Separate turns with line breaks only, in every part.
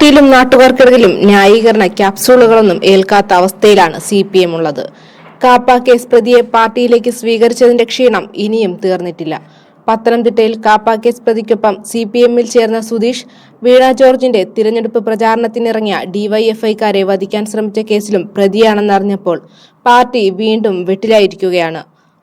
പാർട്ടിയിലും നാട്ടുകാർക്കിടയിലും ന്യായീകരണ ക്യാപ്സൂളുകളൊന്നും ഏൽക്കാത്ത അവസ്ഥയിലാണ് C P M ഉള്ളത് കാപ്പ കേസ് പ്രതിയെ പാർട്ടിയിലേക്ക് സ്വീകരിച്ചതിന്റെ ക്ഷീണം ഇനിയും തീർന്നിട്ടില്ല. പത്തനംതിട്ടയിൽ കാപ്പ കേസ് പ്രതിക്കൊപ്പം സി പി എമ്മിൽ ചേർന്ന സുധീഷ് വീണ ജോർജിന്റെ തിരഞ്ഞെടുപ്പ് പ്രചാരണത്തിനിറങ്ങിയ ഡിവൈഎഫ്ഐക്കാരെ വധിക്കാൻ ശ്രമിച്ച കേസിലും പ്രതിയാണെന്നറിഞ്ഞപ്പോൾ പാർട്ടി വീണ്ടും വെട്ടിലായിരിക്കുകയാണ്.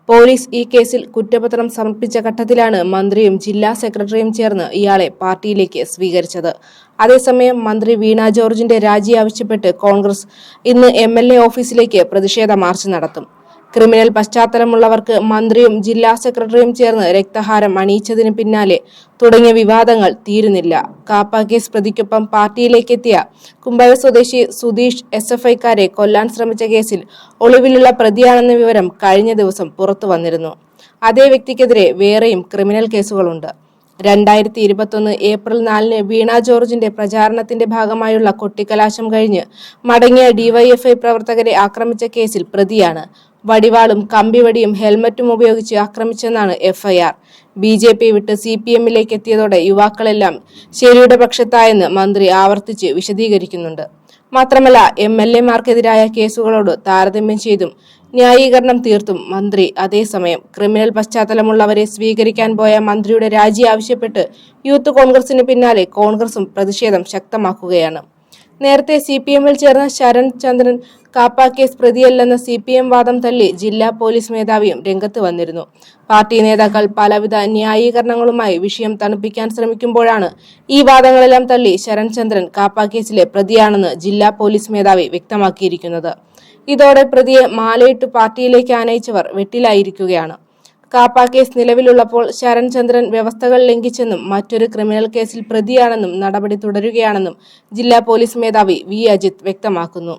പോലീസ് ഈ കേസിൽ കുറ്റപത്രം സമർപ്പിച്ച ഘട്ടത്തിലാണ് മന്ത്രിയും ജില്ലാ സെക്രട്ടറിയും ചേർന്ന് ഇയാളെ പാർട്ടിയിലേക്ക് സ്വീകരിച്ചത്. അതേസമയം മന്ത്രി വീണ ജോർജിന്റെ രാജി ആവശ്യപ്പെട്ട് കോൺഗ്രസ് ഇന്ന് എം ഓഫീസിലേക്ക് പ്രതിഷേധ മാർച്ച് നടത്തും. ക്രിമിനൽ പശ്ചാത്തലമുള്ളവർക്ക് മന്ത്രിയും ജില്ലാ സെക്രട്ടറിയും ചേർന്ന് രക്തഹാരം അണിയിച്ചതിന് പിന്നാലെ തുടങ്ങിയ വിവാദങ്ങൾ തീരുന്നില്ല. കാപ്പ കേസ് പ്രതിക്കൊപ്പം പാർട്ടിയിലേക്കെത്തിയ കുമ്പഴ സ്വദേശി സുധീഷ് എസ് എഫ് ഐക്കാരെ കൊല്ലാൻ ശ്രമിച്ച കേസിൽ ഒളിവിലുള്ള പ്രതിയാണെന്ന വിവരം കഴിഞ്ഞ ദിവസം പുറത്തു വന്നിരുന്നു. അതേ വ്യക്തിക്കെതിരെ വേറെയും ക്രിമിനൽ കേസുകളുണ്ട്. രണ്ടായിരത്തി ഇരുപത്തൊന്ന് ഏപ്രിൽ നാലിന് വീണ ജോർജിന്റെ പ്രചാരണത്തിന്റെ ഭാഗമായുള്ള കൊട്ടിക്കലാശം കഴിഞ്ഞ് മടങ്ങിയ ഡിവൈഎഫ്ഐ പ്രവർത്തകരെ ആക്രമിച്ച കേസിൽ പ്രതിയാണ് വടിവാളും കമ്പിവടിയും ഹെൽമറ്റും ഉപയോഗിച്ച് ആക്രമിച്ചെന്നാണ് എഫ്ഐആർ. ബി ജെ പി വിട്ട് സി പി എമ്മിലേക്ക് എത്തിയതോടെ യുവാക്കളെല്ലാം ശരിയുടെ പക്ഷത്തായെന്ന് മന്ത്രി ആവർത്തിച്ച് വിശദീകരിക്കുന്നുണ്ട്. മാത്രമല്ല എം എൽ എമാർക്കെതിരായ കേസുകളോട് താരതമ്യം ചെയ്തും ന്യായീകരണം തീർത്തും മന്ത്രി അതേസമയം ക്രിമിനൽ പശ്ചാത്തലമുള്ളവരെ സ്വീകരിക്കാൻ പോയ മന്ത്രിയുടെ രാജി ആവശ്യപ്പെട്ട് യൂത്ത് കോൺഗ്രസിന് പിന്നാലെ കോൺഗ്രസും പ്രതിഷേധം ശക്തമാക്കുകയാണ്. നേരത്തെ സി പി എമ്മിൽ ചേർന്ന ശരൺ ചന്ദ്രൻ കാപ്പ കേസ് പ്രതിയല്ലെന്ന സി പി എം വാദം തള്ളി ജില്ലാ പോലീസ് മേധാവിയും രംഗത്ത് വന്നിരുന്നു. പാർട്ടി നേതാക്കൾ പലവിധ ന്യായീകരണങ്ങളുമായി വിഷയം തണുപ്പിക്കാൻ ശ്രമിക്കുമ്പോഴാണ് ഈ വാദങ്ങളെല്ലാം തള്ളി ശരൺ ചന്ദ്രൻ കാപ്പ കേസിലെ പ്രതിയാണെന്ന് ജില്ലാ പോലീസ് മേധാവി വ്യക്തമാക്കിയിരിക്കുന്നത്. ഇതോടെ പ്രതിയെ മാലയിട്ട് പാർട്ടിയിലേക്ക് ആനയിച്ചവർ വെട്ടിലായിരിക്കുകയാണ്. കാപ്പ കേസ് നിലവിലുള്ളപ്പോൾ ശരൺ ചന്ദ്രൻ വ്യവസ്ഥകൾ ലംഘിച്ചെന്നും മറ്റൊരു ക്രിമിനൽ കേസിൽ പ്രതിയാണെന്നും നടപടി തുടരുകയാണെന്നും ജില്ലാ പോലീസ് മേധാവി വി. അജിത് വ്യക്തമാക്കുന്നു.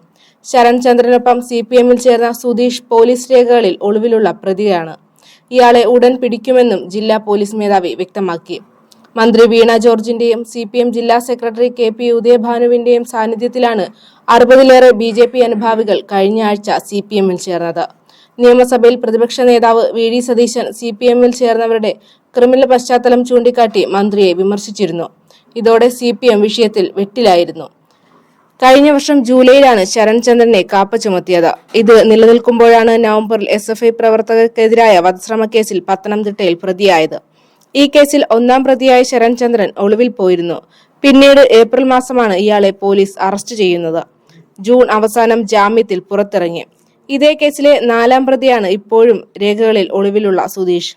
ശരൺ ചന്ദ്രനൊപ്പം സി പി എമ്മിൽ ചേർന്ന സുധീഷ് പോലീസ് രേഖകളിൽ ഒളിവിലുള്ള പ്രതിയാണ്. ഇയാളെ ഉടൻ പിടിക്കുമെന്നും ജില്ലാ പോലീസ് മേധാവി വ്യക്തമാക്കി. മന്ത്രി വീണ ജോർജിന്റെയും സി പി എം ജില്ലാ സെക്രട്ടറി കെ പി ഉദയഭാനുവിന്റെയും സാന്നിധ്യത്തിലാണ് അറുപതിലേറെ ബി ജെ പി അനുഭാവികൾ കഴിഞ്ഞ ആഴ്ച സി പി എമ്മിൽ ചേർന്നത്. നിയമസഭയിൽ പ്രതിപക്ഷ നേതാവ് V D Satheesan C P എമ്മിൽ ചേർന്നവരുടെ ക്രിമിനൽ പശ്ചാത്തലം ചൂണ്ടിക്കാട്ടി മന്ത്രിയെ വിമർശിച്ചിരുന്നു. ഇതോടെ സി പി എം വിഷയത്തിൽ വെട്ടിലായിരുന്നു. കഴിഞ്ഞ വർഷം ജൂലൈയിലാണ് ശരൺചന്ദ്രനെ കാപ്പ ചുമത്തിയത്. ഇത് നിലനിൽക്കുമ്പോഴാണ് നവംബറിൽ എസ് എഫ് ഐ പ്രവർത്തകർക്കെതിരായ വധശ്രമ കേസിൽ പത്തനംതിട്ടയിൽ പ്രതിയായത്. ഈ കേസിൽ ഒന്നാം പ്രതിയായ ശരൺചന്ദ്രൻ ഒളിവിൽ പോയിരുന്നു. പിന്നീട് ഏപ്രിൽ മാസമാണ് ഇയാളെ പോലീസ് അറസ്റ്റ് ചെയ്യുന്നത്. ജൂൺ അവസാനം ജാമ്യത്തിൽ പുറത്തിറങ്ങി. ഇതേ കേസിലെ നാലാം പ്രതിയാണ് ഇപ്പോഴും രേഖകളിൽ ഒളിവിലുള്ള സുധീഷ്.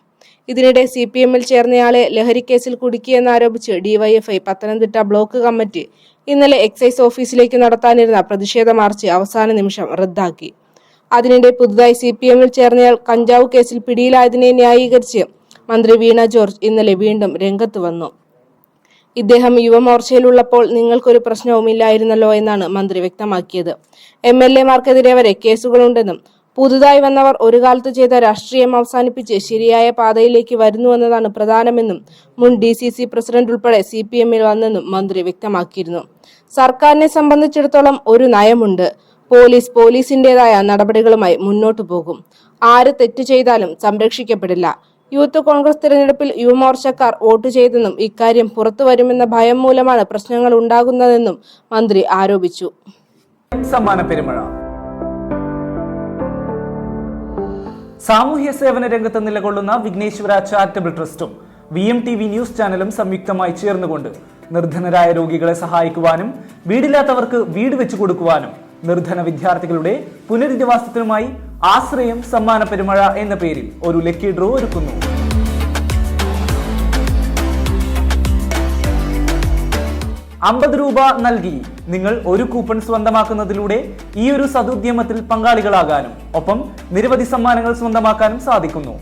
ഇതിനിടെ സി പി എമ്മിൽ ചേർന്നയാളെ ലഹരിക്കേസിൽ കുടുക്കിയെന്നാരോപിച്ച് ഡിവൈഎഫ്ഐ പത്തനംതിട്ട ബ്ലോക്ക് കമ്മിറ്റി ഇന്നലെ എക്സൈസ് ഓഫീസിലേക്ക് നടത്താനിരുന്ന പ്രതിഷേധ മാർച്ച് അവസാന നിമിഷം റദ്ദാക്കി. അതിനിടെ പുതുതായി സി പി എമ്മിൽ ചേർന്നയാൾ കഞ്ചാവ് കേസിൽ പിടിയിലായതിനെ ന്യായീകരിച്ച് മന്ത്രി വീണ ജോർജ് ഇന്നലെ വീണ്ടും രംഗത്ത് വന്നു. ഇദ്ദേഹം യുവമോർച്ചയിലുള്ളപ്പോൾ നിങ്ങൾക്കൊരു പ്രശ്നവുമില്ലായിരുന്നല്ലോ എന്നാണ് മന്ത്രി വ്യക്തമാക്കിയത്. എം എൽ എമാർക്കെതിരെ വരെ കേസുകളുണ്ടെന്നും പുതുതായി വന്നവർ ഒരു കാലത്ത് ചെയ്ത രാഷ്ട്രീയം അവസാനിപ്പിച്ച് ശരിയായ പാതയിലേക്ക് വരുന്നുവെന്നതാണ് പ്രധാനമെന്നും മുൻ ഡി സി സി പ്രസിഡന്റ് ഉൾപ്പെടെ സി പി എമ്മിൽ വന്നെന്നും മന്ത്രി വ്യക്തമാക്കിയിരുന്നു. സർക്കാരിനെ സംബന്ധിച്ചിടത്തോളം ഒരു നയമുണ്ട്. പോലീസ് പോലീസിന്റേതായ നടപടികളുമായി മുന്നോട്ടു പോകും ആര് തെറ്റ് ചെയ്താലും സംരക്ഷിക്കപ്പെടില്ല. യൂത്ത് കോൺഗ്രസ് തിരഞ്ഞെടുപ്പിൽ യുവമോർച്ചക്കാർ വോട്ട് ചെയ്തെന്നും ഇക്കാര്യം പുറത്തു വരുമെന്ന ഭയം മൂലമാണ് പ്രശ്നങ്ങൾ ഉണ്ടാകുന്നതെന്നും മന്ത്രി ആരോപിച്ചു.
സാമൂഹ്യ സേവന രംഗത്ത് നിലകൊള്ളുന്ന Vighneshwara charitable ട്രസ്റ്റും V M T V news ചാനലും സംയുക്തമായി ചേർന്നുകൊണ്ട് നിർധനരായ രോഗികളെ സഹായിക്കുവാനും വീടില്ലാത്തവർക്ക് വീട് വെച്ചു കൊടുക്കുവാനും നിർധന വിദ്യാർത്ഥികളുടെ പുനരധിവാസത്തിനുമായി ആശ്രയം സമ്മാന പെരുമഴ എന്ന പേരിൽ ഒരു ലക്കി ഡ്രോ ഒരുക്കുന്നു. അമ്പത് രൂപ നൽകി നിങ്ങൾ ഒരു കൂപ്പൺ സ്വന്തമാക്കുന്നതിലൂടെ ഈ ഒരു സതുദ്യമത്തിൽ പങ്കാളികളാകാനും ഒപ്പം നിരവധി സമ്മാനങ്ങൾ സ്വന്തമാക്കാനും സാധിക്കുന്നു.